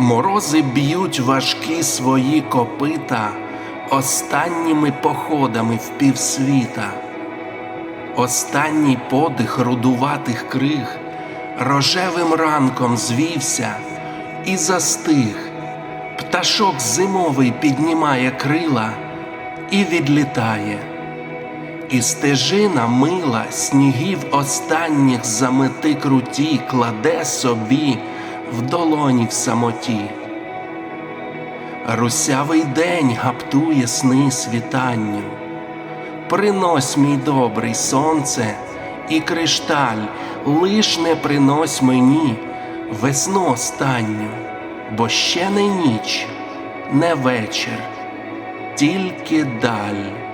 Морози б'ють важкі свої копита останніми походами в півсвіта. Останній подих рудуватих криг рожевим ранком звівся і застиг. Пташок зимовий піднімає крила і відлітає. І стежина мила снігів останніх замети круті кладе собі в долоні в самоті. Русявий день гаптує сни світанню. Принось, мій добрий сонце і кришталь, лиш не принось мені весну останню, бо ще не ніч, не вечір, тільки даль.